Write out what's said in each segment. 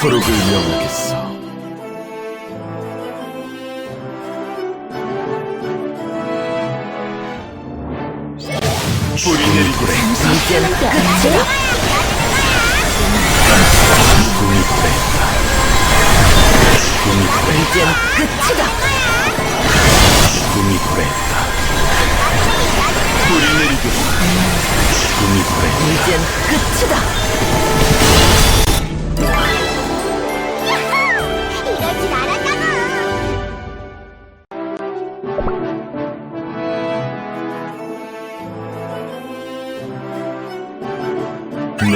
초록을 명하겠어.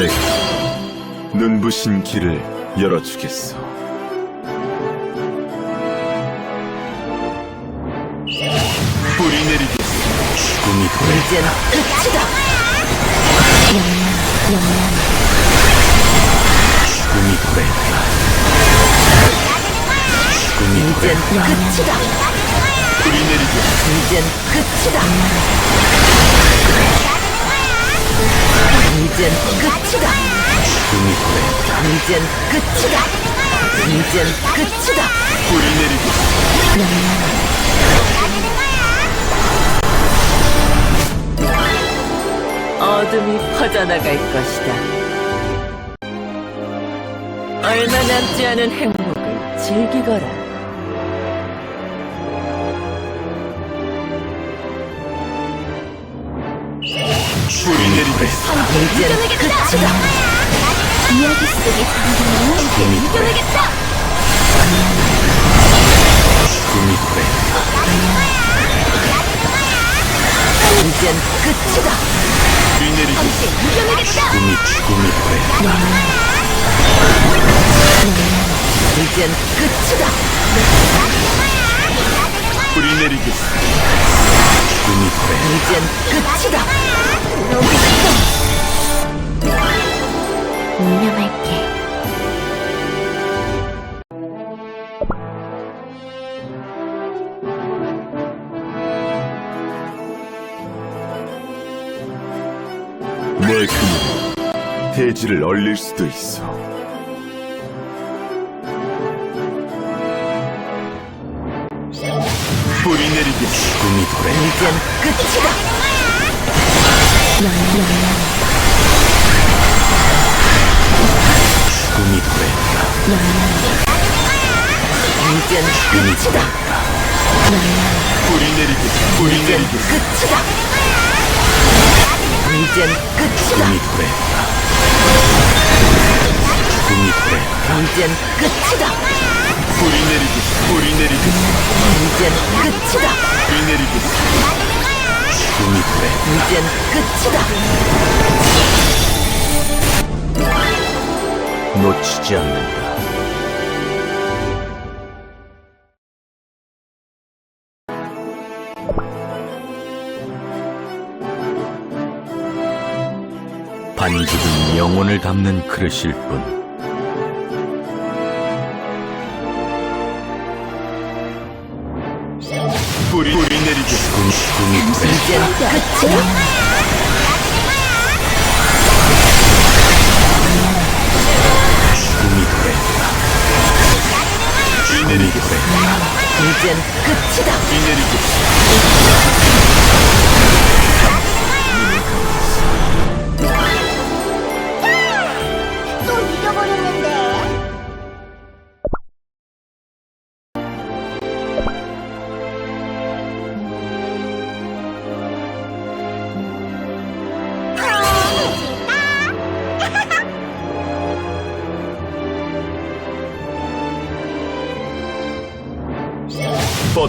내가 눈부신 길을 열어주겠어. 뿌리 내리고 꿈이 보냈다. 이젠 끝이다. 꿈이 보냈다. 꿈이 이젠 보냈다. 끝이다. 뿌리 내리고 이젠 끝이다. 이젠 끝이다. 꿈이 보냈다. 이젠 끝이다. 이젠 끝이다. 뿌리 내리고 어둠이 퍼져나갈 것이다. 얼마 남지 않은 행복을 즐기거라. 끝이다. 이야기 속에 잠기는 이겨내겠다. 꿈이 보냈다. 이젠 끝이다. 내리고 이겨내겠다. 꿈이 꿈이 보냈다. 이젠 끝이다. 뿌리 내리 고 꿈이 보냈다. 이젠 끝이다. 운명할게. 내 그는 대지를 얼릴 수도 있어. 내리고 꿈이 보냈다. 이젠 끝이다. 꿈이 보냈다. 이젠 끝이다. 내리고 뿌리 이젠 내리고 끝이다. 이젠 끝이다. 꿈이 보냈다. 꿈이 보냈다. 이젠 끝이다. 뿌리 내리고 뿌리 내리고 이젠 끝이다. 뿌리 내리고 꿈이 보냈다. 이젠 끝이다. 놓치지 않는다. 반죽은 영혼을 담는 그릇일 뿐. 이 보냈다. 이젠 끝이다. 꿈이 보냈다. 뿌리 내리고 이젠 끝이다. 뿌리 내리고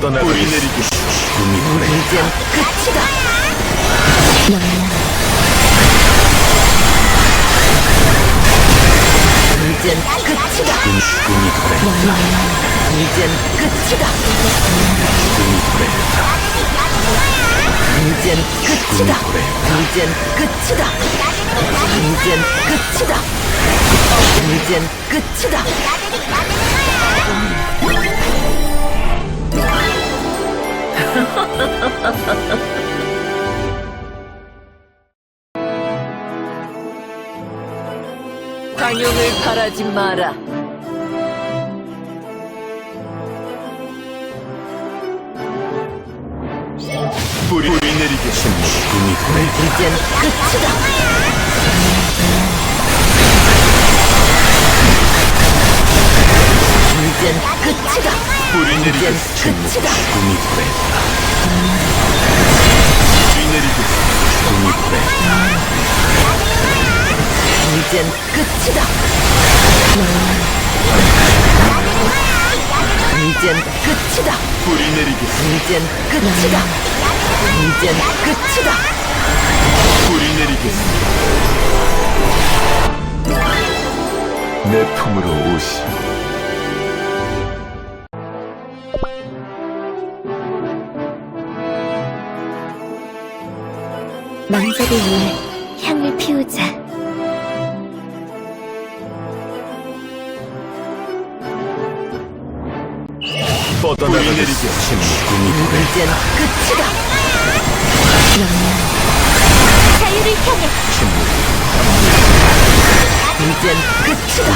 뻗어나가 내리고 꿈이 보냈다. 이젠 끝이다. 이젠 끝이다. 꿈, 꿈이 보냈다. 이젠 끝이다. 꿈이 보냈다. 이젠 끝이다. 이젠 끝이다. 이젠 끝이다. 이젠 끝이다. 광용을 바라지 마라. 뿌리, 내리게 숨 죽음이 이젠 끝이다. 이젠 끝이다. 뿌리 끝이다. 죽음이 도래했다 뿌리 내리게 죽음이 도래했다 이젠 끝이다. 이젠 끝이다. 뿌리 내리게 이젠 끝이다. 이젠 끝이다. 뿌리 내리게 내 품으로 오시오 망자를 위해 향을 피우자. 이젠 끝이다. 자유를 향해 이젠 끝이다.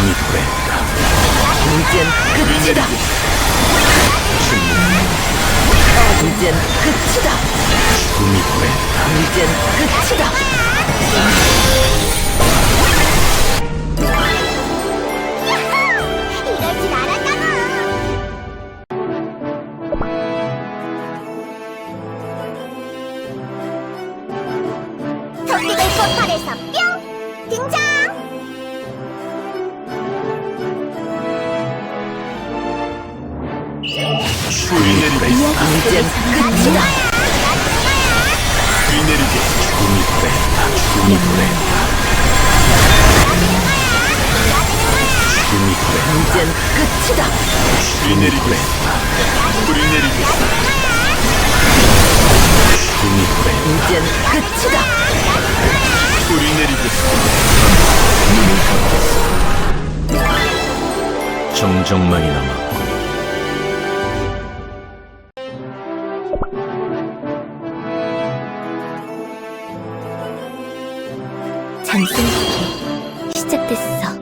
이젠 끝이다. 내리게 이젠 끝이다. 죽음이 도래했다 이젠 끝이다. 토끼들 포탈에서 뿅 등장. 뿌리 내리게 이젠 끝이다. 뿌리 내리게 죽음이 도래했다 죽음이 도래했다 죽음이 이젠 끝이다. 뿌리 내리게 뿌리 내리게 죽음이 이젠 끝이다. 뿌리 내리게 눈을 감았어 정적만이 남았 고 장승기 시작됐어.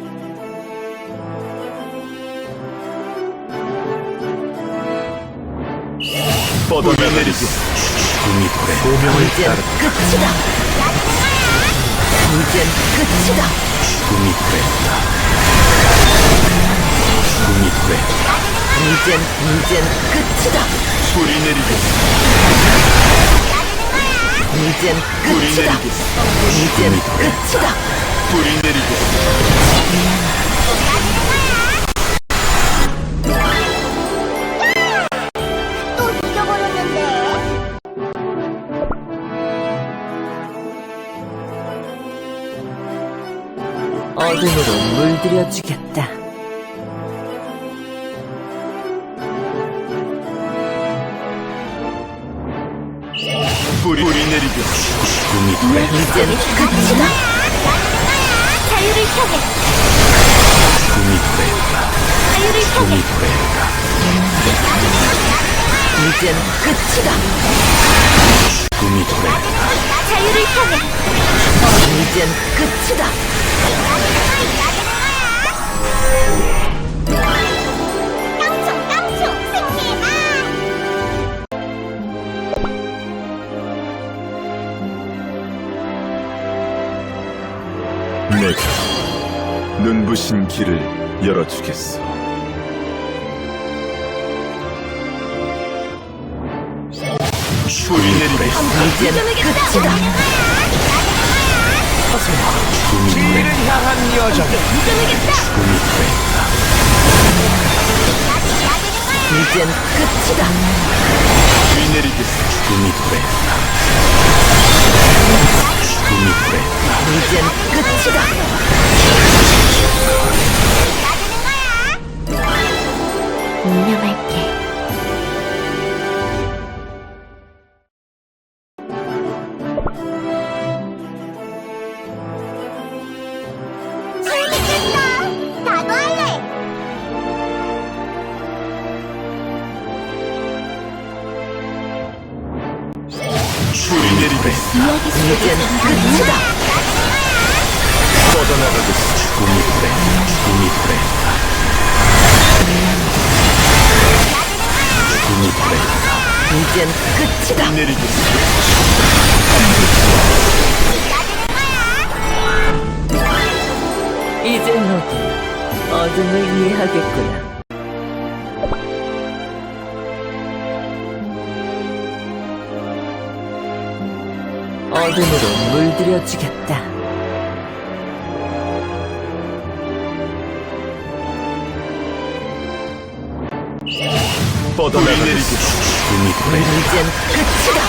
뻗어나가게 죽음이 도래 소명을 이젠 따르 끝이다. 이젠 끝이다. 죽음이 도래했다 죽음이 도래했다 이젠 이젠 끝이다. 뿌리 내리게 이젠 끝이다. 이젠 끝이다. 뿌리 잊어버렸는데. 어둠으로 물들여 주겠다. 뿌리, 뿌리 내리게 죽음이 도래했다 이젠 끝이다. 자유를 향해 죽음이 도래했다 자유를 향해 죽음이 도래했다 이젠 끝이다. 죽음이 도래했다 자유를 향해 이젠 끝이다. 내가 눈부신 길을 열어주겠어 뿌리 내리게 끝이다. 죽음이 도래했다 죽음이 도래했다 이젠 끝이다. 내리게 죽음이 죽음 이 이젠 끝이다. 운명할 어둠을 이해하겠구나. 어둠으로 물들여 주겠다. 꿈이 그래. 이젠 끝이다.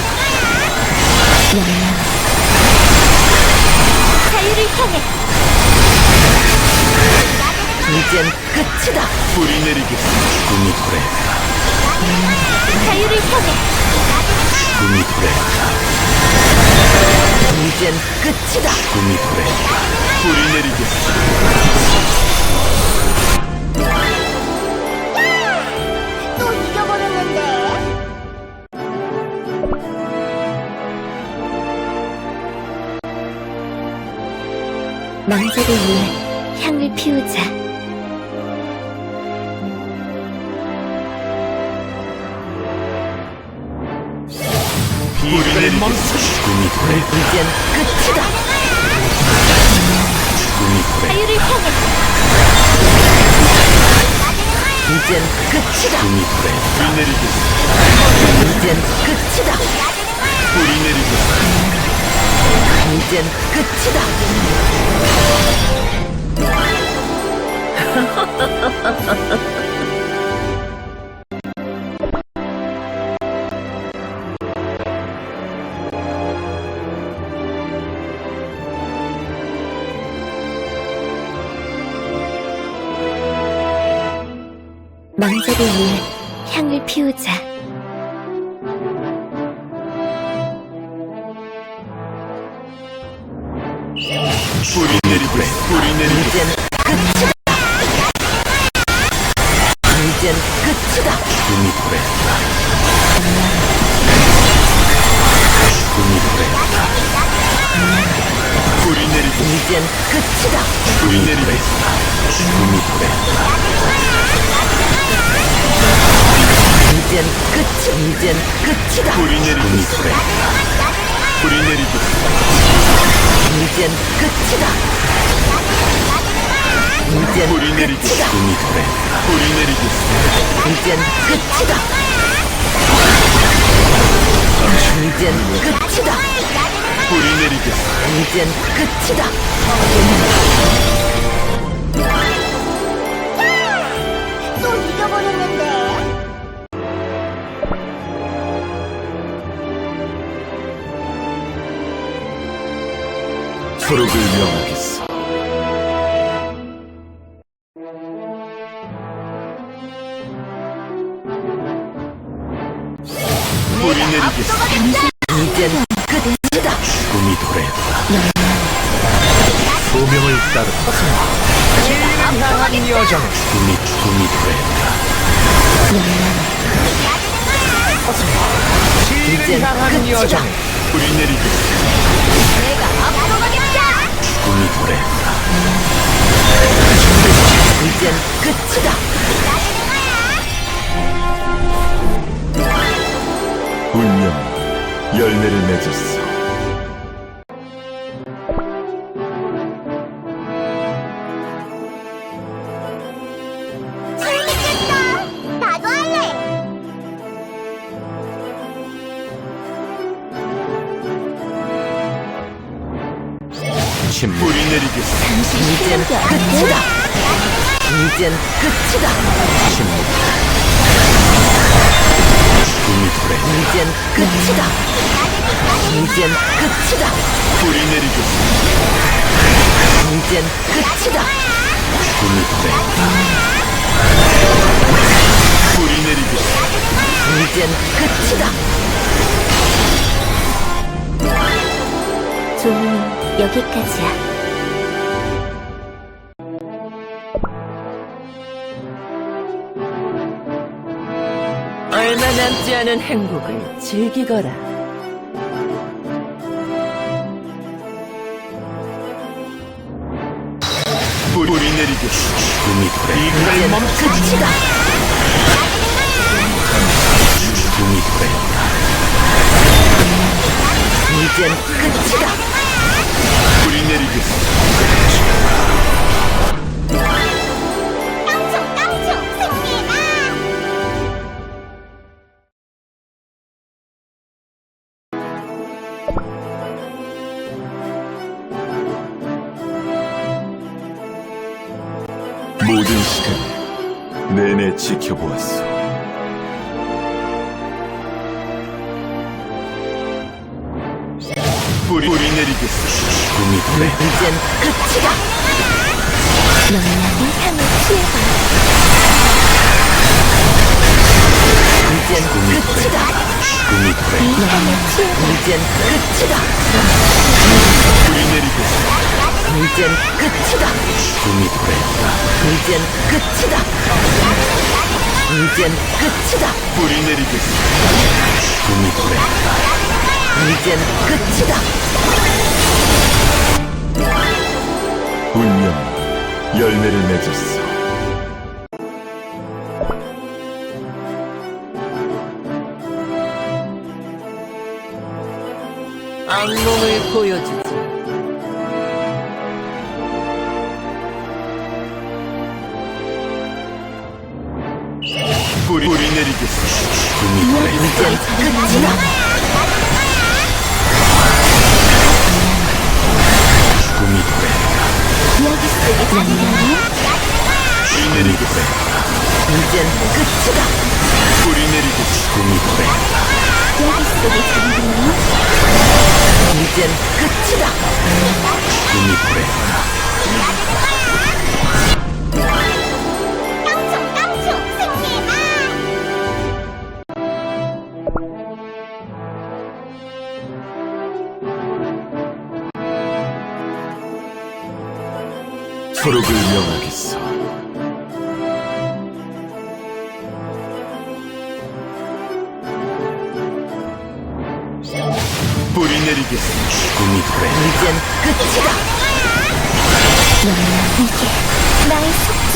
자유를 향해 이젠 끝이다. 뿌리 내리겠어. 꿈이 그래. 자유를 향해 꿈이 그래. 이젠 끝이다. 꿈이. 뿌리. 또 잊어버렸는데 망자를 위해 향을 피우자 내리겠어. 꿈이 그래. 이젠 끝이다. 꿈이 그래. 자유를 향해 이젠 끝이다. 꿈이 그래. 뿌리 내리겠어. 이젠 끝이다. 뿌리 내리겠어. 이젠 끝이다. 위해 향을 피우자 뿌리 내리겠어. 뿌리 내리겠어. 이젠 끝이다. 이젠 끝이다. 꿈이 그래. 꿈이 그래. 뿌리 내리겠어. 이젠 끝이다. 뿌리 내리겠어. 꿈이 그래. 이젠 끝이. 이젠 끝이다. 뿌리 내리겠어. 그래. 뿌리 내리겠어. 이젠 끝이다. 이젠 뿌리 내리겠어. 끝이다. 꿈이 그래. 뿌리 내리겠어. 이젠 끝이다. 이젠 끝이다. 뿌리 내리겠어. 이젠 끝이다. 초록을 명하겠어. 뿌리 내리겠어. 이젠 끝이다. 꿈이 도래했다. 소명을 따르다. 꿈이 꿈이 도래했다. 이젠 끝이다. 뿌리 내리겠어. 꿈이 끝이다. 운명 열매를 맺었어. 이젠 끝이다. 뿌리 내리겠어. 이젠 끝이다. 꿈이 도래. 뿌리 내리겠어. 이젠 끝이다. 조문은 여기까지야 얼마 남지 않은 행복을 즐기거라. 이제 멈춰주지가 죽음이 되었다. 이젠 끝. 이젠 끝이다. 뿌리 내리겠어. 이젠 끝이다. 꿈이 그래. 이젠 끝이다. 이젠 끝이다. 뿌리 내리겠어. 꿈이 그래. 이젠 끝이다. 운명 열매를 맺었어. 악몽을 보여주지. 뿌리, 뿌리 내리겠어. 꿈이 그래. 이젠 끝이다. 뿌리 내리겠어. 꿈이 그래. 여기 속에 잠드니 이젠 끝이다. 꿈이 그래. 깡총 깡총 명하겠어. 내리겠어. 꿈이 그래. 이젠 끝이다. 이게 나의 숙제.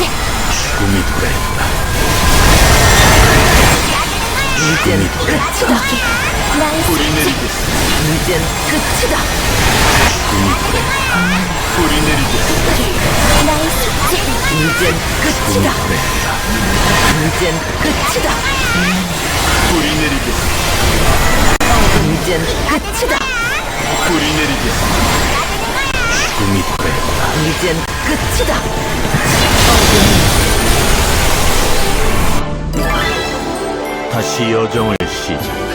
꿈이 그래. 이젠 끝이다. 나의 숙제. 이젠 끝이다. 꿈이 그래. 뿌리 내리겠어. 나의 숙제. 이젠 끝이다. 이젠 끝이다. 뿌리 내리겠어. 이젠 끝이다. 뿌리 내리겠어. 꿈이 그래. 이젠 끝이다. 다시 여정을 시작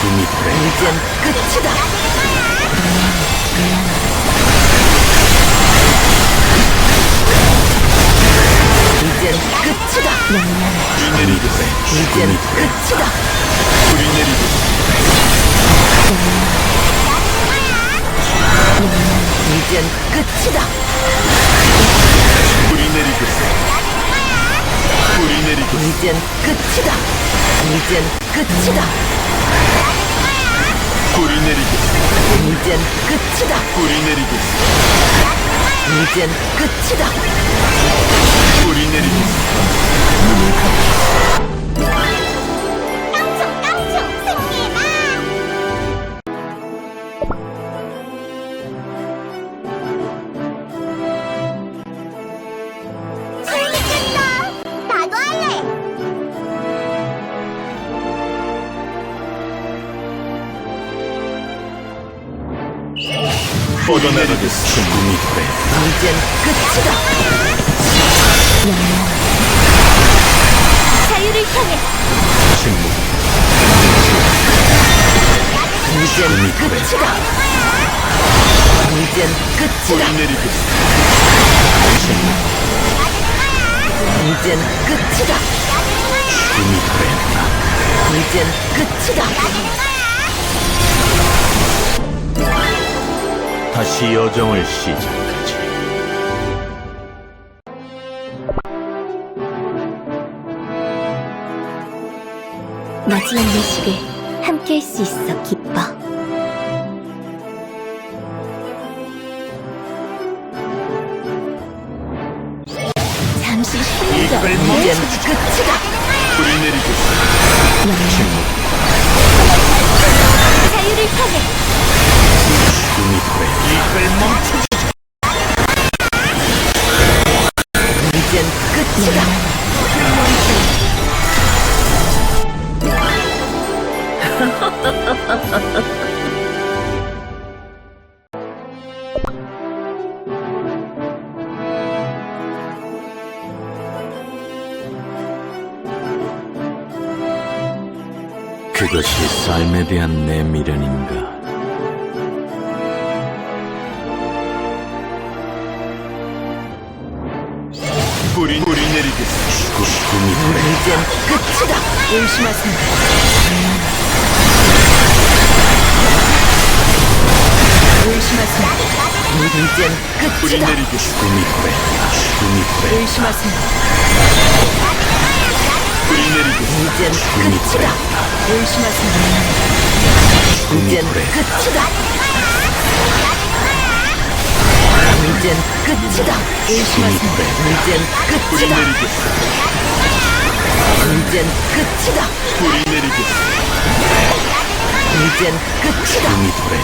꿈이 그래. 이젠 끝이다. 이젠 끝이다. 뿌리 내리겠어. 이젠 꿈이 그래. 끝이다. 뿌리 내리겠어. 이젠 끝이다. 뿌리 내리겠어. 뿌리 내리겠어. 이젠 끝이다. 이젠 끝이다. 뿌리 내리겠어. 이젠 끝이다. 뿌리 내리겠어. 이젠 끝이다. 뿌리 내리겠어. 깡총 이젠 끝이다. 죽음이 도래했다. 이젠 끝이다. 다시 여정을 시작하지. 마지막 내식에 함께할 수 있어 기뻐. 끝이다. 불이 내리겠어 자 이젠 끝이다. 내리겠어 꿈이 그래 꿈이 그래 의심하세요. 뿌리 내리겠어 이젠 끝이다. 의심하세요. 이젠 그래 끝이다. 이젠 끝이다. 의심하세요. 이젠 뿌리 끝이다. 내리겠어 이젠 끝이다. 뿌리 내리겠어 이젠 끝이다. 꿈이 그래